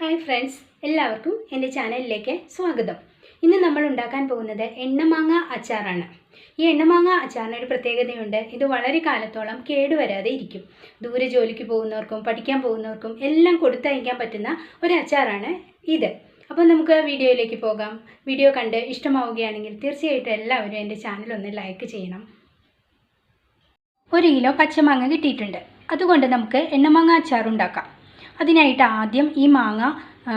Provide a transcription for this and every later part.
Hi friends എല്ലാവർക്കും എന്റെ ചാനലിലേക്ക് സ്വാഗതം. ഇന്ന് നമ്മൾ ഉണ്ടാക്കാൻ പോകുന്നത് എണ്ണമാങ്ങ അച്ചാറാണ്. ഈ എണ്ണമാങ്ങ അച്ചാറിന് ഒരു പ്രത്യേകതയുണ്ട്. ഇത് വളരെ കാലത്തോളം കേടുവരാതെ ഇരിക്കും. ദൂരെ ജോലിക്ക് പോകുന്നവർക്കും പഠിക്കാൻ പോകുന്നവർക്കും എല്ലാം കൊടുത്തയക്കാൻ പറ്റുന്ന ഒരു അച്ചാറാണ് ഇത്. അപ്പോൾ നമുക്ക് വീഡിയോയിലേക്ക് പോകാം. വീഡിയോ കണ്ട് ഇഷ്ടമാവുകയാണെങ്കിൽ തീർച്ചയായിട്ടും എല്ലാവരും എന്റെ ചാനൽ ഒന്ന് ലൈക്ക് ചെയ്യണം. ഒരു കിലോ പച്ചമാങ്ങ കിട്ടിയിട്ടുണ്ട്. അതുകൊണ്ട് നമുക്ക് എണ്ണമാങ്ങ അച്ചാർ ഉണ്ടാക്കാം. അതിനായിട്ട് ആദ്യം ഈ മാങ്ങ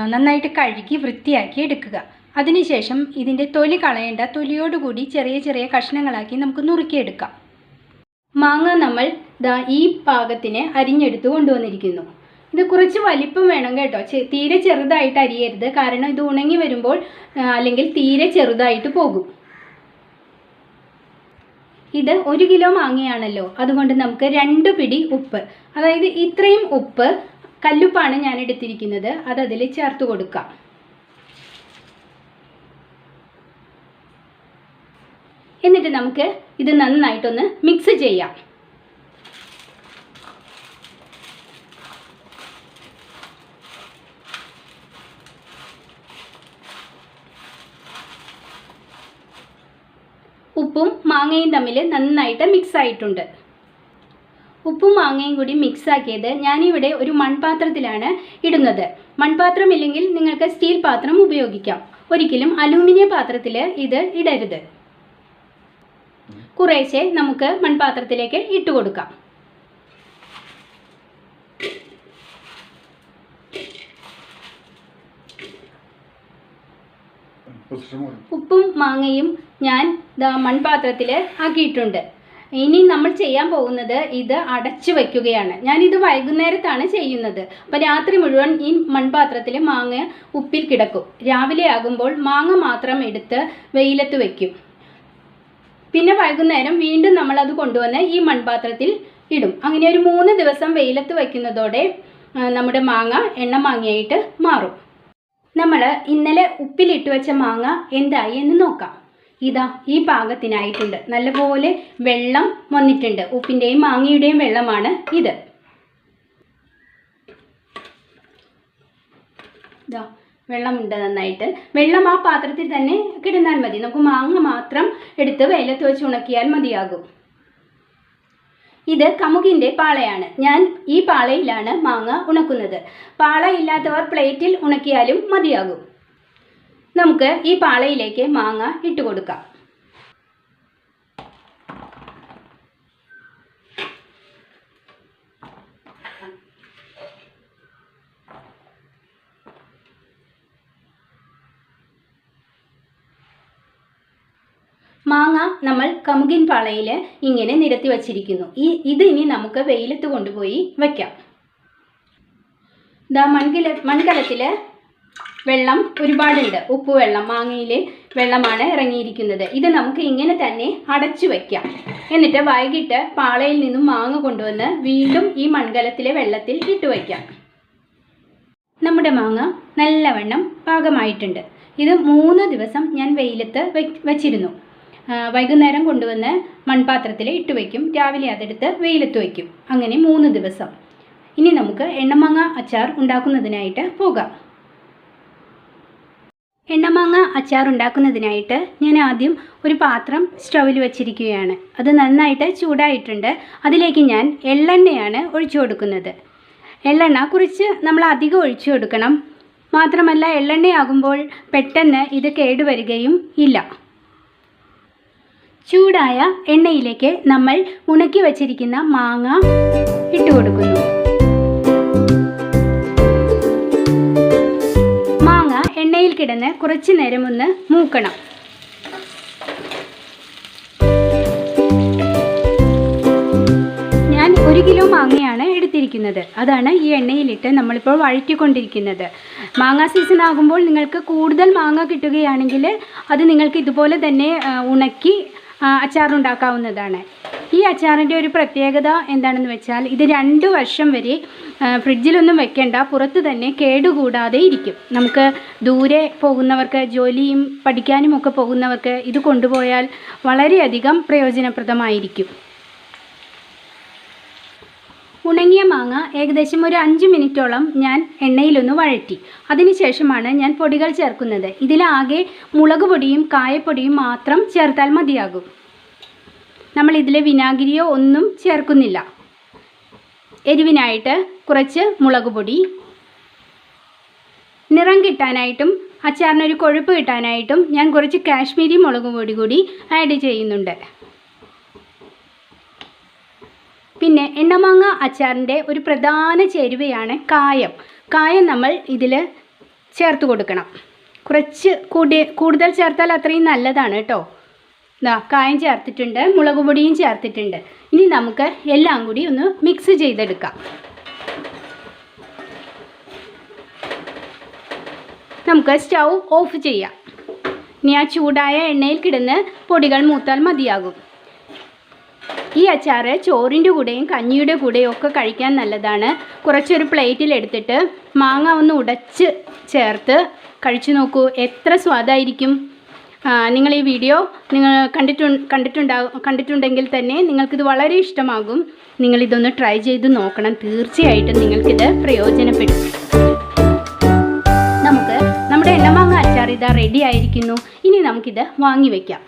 നന്നായിട്ട് കഴുകി വൃത്തിയാക്കി എടുക്കുക. അതിനുശേഷം ഇതിന്റെ തൊലി കളയേണ്ട തൊലിയോടുകൂടി ചെറിയ ചെറിയ കഷ്ണങ്ങളാക്കി നമുക്ക് നുറുക്കിയെടുക്കാം. മാങ്ങ നമ്മൾ ദാ ഈ പാകത്തിന് അരിഞ്ഞെടുത്ത് കൊണ്ടുവന്നിരിക്കുന്നു. ഇത് കുറച്ച് വലിപ്പം വേണം കേട്ടോ. തീരെ ചെറുതായിട്ട് അരിയരുത്. കാരണം ഇത് ഉണങ്ങി വരുമ്പോൾ അല്ലെങ്കിൽ തീരെ ചെറുതായിട്ട് പോകും. ഇത് ഒരു കിലോ മാങ്ങയാണല്ലോ. അതുകൊണ്ട് നമുക്ക് രണ്ട് പിടി ഉപ്പ്. അതായത് ഇത്രയും ഉപ്പ് കല്ലുപ്പാണ് ഞാൻ എടുത്തിരിക്കുന്നത്. അത് അതിൽ ചേർത്ത് കൊടുക്കാം. എന്നിട്ട് നമുക്ക് ഇത് നന്നായിട്ടൊന്ന് മിക്സ് ചെയ്യാം. ഉപ്പും മാങ്ങയും തമ്മിൽ നന്നായിട്ട് മിക്സ് ആയിട്ടുണ്ട്. ഉപ്പും മാങ്ങയും കൂടി മിക്സ് ആക്കിയത് ഞാനിവിടെ ഒരു മൺപാത്രത്തിലാണ് ഇടുന്നത്. മൺപാത്രം ഇല്ലെങ്കിൽ നിങ്ങൾക്ക് സ്റ്റീൽ പാത്രം ഉപയോഗിക്കാം. ഒരിക്കലും അലൂമിനിയം പാത്രത്തിൽ ഇത് ഇടരുത്. കുറേശ്ശെ നമുക്ക് മൺപാത്രത്തിലേക്ക് ഇട്ട് കൊടുക്കാം. ഉപ്പും മാങ്ങയും ഞാൻ ദാ മൺപാത്രത്തിൽ ആക്കിയിട്ടുണ്ട്. ഇനി നമ്മൾ ചെയ്യാൻ പോകുന്നത് ഇത് അടച്ചു വയ്ക്കുകയാണ് ഞാനിത് വൈകുന്നേരത്താണ് ചെയ്യുന്നത്. അപ്പോൾ രാത്രി മുഴുവൻ ഈ മൺപാത്രത്തിൽ മാങ്ങ ഉപ്പിൽ കിടക്കും. രാവിലെ ആകുമ്പോൾ മാങ്ങ മാത്രം എടുത്ത് വെയിലത്ത് വയ്ക്കും പിന്നെ വൈകുന്നേരം വീണ്ടും നമ്മൾ അത് കൊണ്ടുവന്ന് ഈ മൺപാത്രത്തിൽ ഇടും. അങ്ങനെ ഒരു മൂന്ന് ദിവസം വെയിലത്ത് വയ്ക്കുന്നതോടെ നമ്മുടെ മാങ്ങ എണ്ണ മാങ്ങയായിട്ട് മാറും. നമ്മൾ ഇന്നലെ ഉപ്പിലിട്ട് വെച്ച മാങ്ങ എന്തായി എന്ന് നോക്കാം. ഇതാ ഈ പാകത്തിനായിട്ടുണ്ട്. നല്ലപോലെ വെള്ളം വന്നിട്ടുണ്ട്. ഉപ്പിന്റെയും മാങ്ങയുടെയും വെള്ളമാണ് ഇത്. ഇതാ വെള്ളമുണ്ട് നന്നായിട്ട്. വെള്ളം ആ പാത്രത്തിൽ തന്നെ കിടന്നാൽ മതി. നമുക്ക് മാങ്ങ മാത്രം എടുത്ത് വെയിലത്ത് വെച്ച് ഉണക്കിയാൽ മതിയാകും. ഇത് കമുകിന്റെ പാളയാണ്. ഞാൻ ഈ പാളയിലാണ് മാങ്ങ ഉണക്കുന്നത്. പാള ഇല്ലാത്തവർ പ്ലേറ്റിൽ ഉണക്കിയാലും മതിയാകും. നമുക്ക് ഈ പാളയിലേക്ക് മാങ്ങ ഇട്ട് കൊടുക്കാം. മാങ്ങ നമ്മൾ കമുകിൻ പാളയിൽ ഇങ്ങനെ നിരത്തി വച്ചിരിക്കുന്നു. ഈ ഇത് ഇനി നമുക്ക് വെയിലത്ത് കൊണ്ടുപോയി വയ്ക്കാം ദാ മൺകല മൺകലത്തിൽ വെള്ളം ഒരുപാടുണ്ട്. ഉപ്പ് വെള്ളം മാങ്ങയിൽ വെള്ളമാണ് ഇറങ്ങിയിരിക്കുന്നത്. ഇത് നമുക്ക് ഇങ്ങനെ തന്നെ അടച്ചു വയ്ക്കാം എന്നിട്ട് വൈകിട്ട് പാളയിൽ നിന്നും മാങ്ങ കൊണ്ടുവന്ന് വീണ്ടും ഈ മൺകലത്തിലെ വെള്ളത്തിൽ ഇട്ട് വയ്ക്കാം നമ്മുടെ മാങ്ങ നല്ലവണ്ണം പാകമായിട്ടുണ്ട്. ഇത് മൂന്ന് ദിവസം ഞാൻ വെയിലത്ത് വെച്ചിരുന്നു. വൈകുന്നേരം കൊണ്ടുവന്ന് മൺപാത്രത്തിൽ ഇട്ട് വയ്ക്കും രാവിലെ അതെടുത്ത് വെയിലത്ത് വയ്ക്കും അങ്ങനെ മൂന്ന് ദിവസം. ഇനി നമുക്ക് എണ്ണമാങ്ങ അച്ചാർ ഉണ്ടാക്കുന്നതിനായിട്ട് പോകാം. എണ്ണമാങ്ങ അച്ചാർ ഉണ്ടാക്കുന്നതിനായിട്ട് ഞാൻ ആദ്യം ഒരു പാത്രം സ്റ്റൗവിൽ വെച്ചിരിക്കുകയാണ്. അത് നന്നായിട്ട് ചൂടായിട്ടുണ്ട്. അതിലേക്ക് ഞാൻ എള്ളെണ്ണയാണ് ഒഴിച്ചു കൊടുക്കുന്നത്. എള്ളെണ്ണ കുറച്ച് നമ്മൾ അധികം ഒഴിച്ചു കൊടുക്കണം. മാത്രമല്ല എള്ളെണ്ണയാകുമ്പോൾ പെട്ടെന്ന് ഇത് കേടുവരികയും ഇല്ല. ചൂടായ എണ്ണയിലേക്ക് നമ്മൾ ഉണക്കി വച്ചിരിക്കുന്ന മാങ്ങ ഇട്ട് കുറച്ച് നേരം ഒന്ന് മൂക്കണം. ഞാൻ ഒരു കിലോ മാങ്ങയാണ് എടുത്തിരിക്കുന്നത്. അതാണ് ഈ എണ്ണയിലിട്ട് നമ്മളിപ്പോൾ വഴറ്റിക്കൊണ്ടിരിക്കുന്നത്. മാങ്ങ സീസൺ ആകുമ്പോൾ നിങ്ങൾക്ക് കൂടുതൽ മാങ്ങ കിട്ടുകയാണെങ്കിൽ അത് നിങ്ങൾക്ക് ഇതുപോലെ തന്നെ ഉണക്കി അച്ചാറുണ്ടാക്കാവുന്നതാണ്. ഈ അച്ചാറിന്റെ ഒരു പ്രത്യേകത എന്താണെന്ന് വെച്ചാൽ ഇത് രണ്ട് വർഷം വരെ ഫ്രിഡ്ജിലൊന്നും വെക്കേണ്ട. പുറത്ത് തന്നെ കേടുകൂടാതെ ഇരിക്കും. നമുക്ക് ദൂരെ പോകുന്നവർക്ക് ജോലിയും പഠിക്കാനും ഒക്കെ പോകുന്നവർക്ക് ഇത് കൊണ്ടുപോയാൽ വളരെയധികം പ്രയോജനപ്രദമായിരിക്കും. ഉണങ്ങിയ മാങ്ങ ഏകദേശം ഒരു അഞ്ച് മിനിറ്റോളം ഞാൻ എണ്ണയിലൊന്ന് വഴറ്റി. അതിനുശേഷമാണ് ഞാൻ പൊടികൾ ചേർക്കുന്നത്. ഇതിലാകെ മുളക് പൊടിയും കായപ്പൊടിയും മാത്രം ചേർത്താൽ മതിയാകും. നമ്മൾ ഇതിൽ വിനാഗിരിയോ ഒന്നും ചേർക്കുന്നില്ല. എരിവിനായിട്ട് കുറച്ച് മുളക് പൊടി. നിറം കിട്ടാനായിട്ടും അച്ചാറിനൊരു കൊഴുപ്പ് കിട്ടാനായിട്ടും ഞാൻ കുറച്ച് കാശ്മീരി മുളക് പൊടി കൂടി ആഡ് ചെയ്യുന്നുണ്ട്. പിന്നെ എണ്ണമാങ്ങ അച്ചാറിന്റെ ഒരു പ്രധാന ചേരുവയാണ് കായം. കായം നമ്മൾ ഇതിൽ ചേർത്ത് കൊടുക്കണം. കുറച്ച് കൂടി കൂടുതൽ ചേർത്താൽ അത്രയും നല്ലതാണ് കേട്ടോ. കായം ചേർത്തിട്ടുണ്ട് മുളക് പൊടിയും ചേർത്തിട്ടുണ്ട്. ഇനി നമുക്ക് എല്ലാം കൂടി ഒന്ന് മിക്സ് ചെയ്തെടുക്കാം. നമുക്ക് സ്റ്റൗ ഓഫ് ചെയ്യാം. ഇനി ആ ചൂടായ എണ്ണയിൽ കിടന്ന് പൊടികൾ മൂത്താൽ മതിയാകും. ഈ അച്ചാർ ചോറിന്റെ കൂടെയും കഞ്ഞിയുടെ കൂടെയും ഒക്കെ കഴിക്കാൻ നല്ലതാണ്. കുറച്ചൊരു പ്ലേറ്റിൽ എടുത്തിട്ട് മാങ്ങ ഒന്ന് ഉടച്ച് ചേർത്ത് കഴിച്ചു നോക്കൂ എത്ര സ്വാദായിരിക്കും. നിങ്ങൾ ഈ വീഡിയോ നിങ്ങൾ കണ്ടിട്ടു കണ്ടിട്ടുണ്ടാകും കണ്ടിട്ടുണ്ടെങ്കിൽ തന്നെ നിങ്ങൾക്കിത് വളരെ ഇഷ്ടമാകും. നിങ്ങളിതൊന്ന് ട്രൈ ചെയ്ത് നോക്കണം. തീർച്ചയായിട്ടും നിങ്ങൾക്കിത് പ്രയോജനപ്പെടും. നമുക്ക് നമ്മുടെ എണ്ണമാങ്ങ അച്ചാർ ഇതാ റെഡി ആയിരിക്കുന്നു. ഇനി നമുക്കിത് വാങ്ങി വയ്ക്കാം